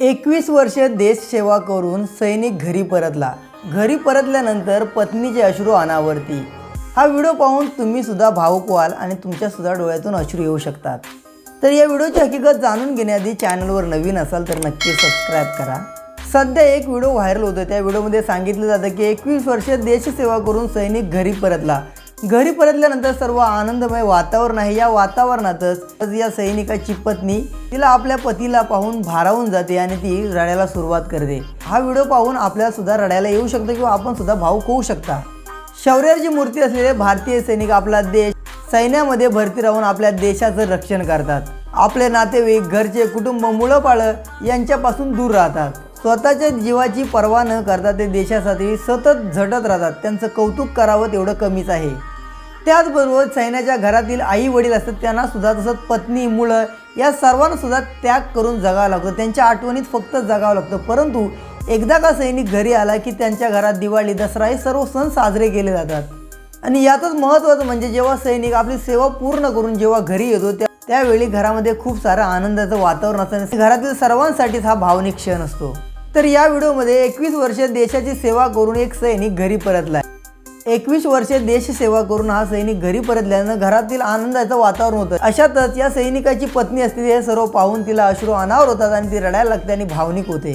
एकवीस वर्षे देश सेवा करून सैनिक घरी परतला. घरी परतल्यानंतर पत्नीचे अश्रू अनावरती. हा व्हिडिओ पाहून तुम्ही सुद्धा भावुक व्हाल आणि तुमच्या सुद्धा डोळ्यातून अश्रू येऊ शकतात. तर या व्हिडिओची हकीकत जाणून घेण्याआधी चॅनलवर नवीन असाल तर नक्की सबस्क्राईब करा. सध्या एक व्हिडिओ व्हायरल होतो त्या व्हिडिओमध्ये सांगितलं जातं की एकवीस वर्षे देशसेवा करून सैनिक घरी परतला. घरी परतल्यानंतर सर्व आनंदमय वातावरण आहे. या वातावरणातच या सैनिकाची पत्नी तिला आपल्या पतीला पाहून भारावून जाते आणि ती रडायला सुरुवात करते. हा व्हिडिओ पाहून आपल्याला सुद्धा रडायला येऊ शकतो किंवा आपण सुद्धा भावूक होऊ शकता. शौर्याची मूर्ती असलेले भारतीय सैनिक आपला देश सैन्यामध्ये भरती राहून आपल्या देशाचं रक्षण करतात. आपले नातेवाईक घरचे कुटुंब मुलं पाळं यांच्यापासून दूर राहतात. स्वतःच्या जीवाची पर्वा न करता ते देशासाठी सतत झटत राहतात. त्यांचं कौतुक करावं तेवढं कमीच आहे. त्याचबरोबर सैन्याच्या घरातील आई वडील असतात त्यांना सुद्धा तसंच पत्नी मुलं या सर्वांना सुद्धा त्याग करून जगावं लागतं. त्यांच्या आठवणीत फक्त जगावं लागतं. परंतु एकदा का सैनिक घरी आला की त्यांच्या घरात दिवाळी दसरा हे सर्व सण साजरे केले जातात. आणि यातच महत्त्वाचं म्हणजे जेव्हा सैनिक आपली सेवा पूर्ण करून जेव्हा घरी येतो त्या त्यावेळी घरामध्ये खूप सारं आनंदाचं वातावरण असतं घरातील सर्वांसाठीच हा भावनिक क्षण असतो. तर या व्हिडिओमध्ये एकवीस वर्षे देशाची सेवा करून एक सैनिक घरी परतला एकवीस वर्षे देश सेवा करून हा सैनिक घरी परतल्यानं घरातील आनंदाचं वातावरण होतं. अशातच या सैनिकाची पत्नी असते हे सर्व पाहून तिला अश्रू अनावर होतात आणि ती रडायला लागते आणि भावनिक होते.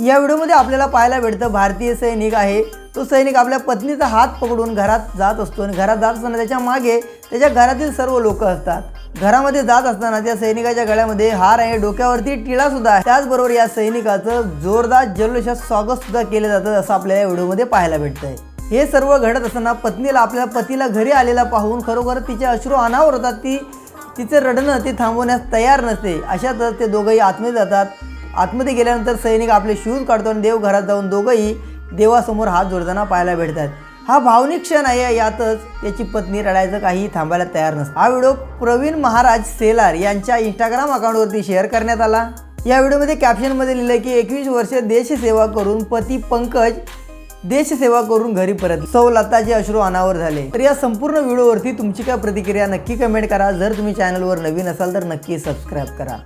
या व्हिडिओमध्ये आपल्याला पाहायला भेटतं भारतीय सैनिक आहे. तो सैनिक आपल्या पत्नीचा हात पकडून घरात जात असतो आणि घरात जात असताना त्याच्यामागे त्याच्या घरातील सर्व लोक असतात. घरामध्ये जात असताना त्या सैनिकाच्या गळ्यामध्ये हार आहे डोक्यावरती टिळा सुद्धा आहे. त्याचबरोबर या सैनिकाचं जोरदार जल्लोषात स्वागत सुद्धा केलं जातं असं आपल्याला या व्हिडिओमध्ये पाहायला भेटतंय. हे सर्व घडत असताना पत्नीला आपल्या पतीला घरी आलेला पाहून खरोखर तिचे अश्रू अनावर होतात. ती तिचं रडणं ते थांबवण्यास तयार नसते. अशातच ते दोघंही आतमध्ये जातात. आतमध्ये गेल्यानंतर सैनिक आपले शूज काढतो आणि देव घरात जाऊन दोघंही देवासमोर हात जोडताना पाहायला भेटतात. हा भावनिक क्षण आहे. यातच त्याची पत्नी रडायचं काही थांबायला तयार नसतं. हा व्हिडिओ प्रवीण महाराज सेलार यांच्या इंस्टाग्राम अकाउंटवरती शेअर करण्यात आला. या व्हिडिओमध्ये कॅप्शनमध्ये लिहिलं की एकवीस वर्ष देशसेवा करून पती पंकज देशसेवा करून घरी परत. सौ लताचे अश्रू अनावर झाले. तर या संपूर्ण व्हिडिओवरती तुमची काय प्रतिक्रिया नक्की कमेंट करा. जर तुम्ही चॅनलवर नवीन असाल तर नक्की सबस्क्राईब करा.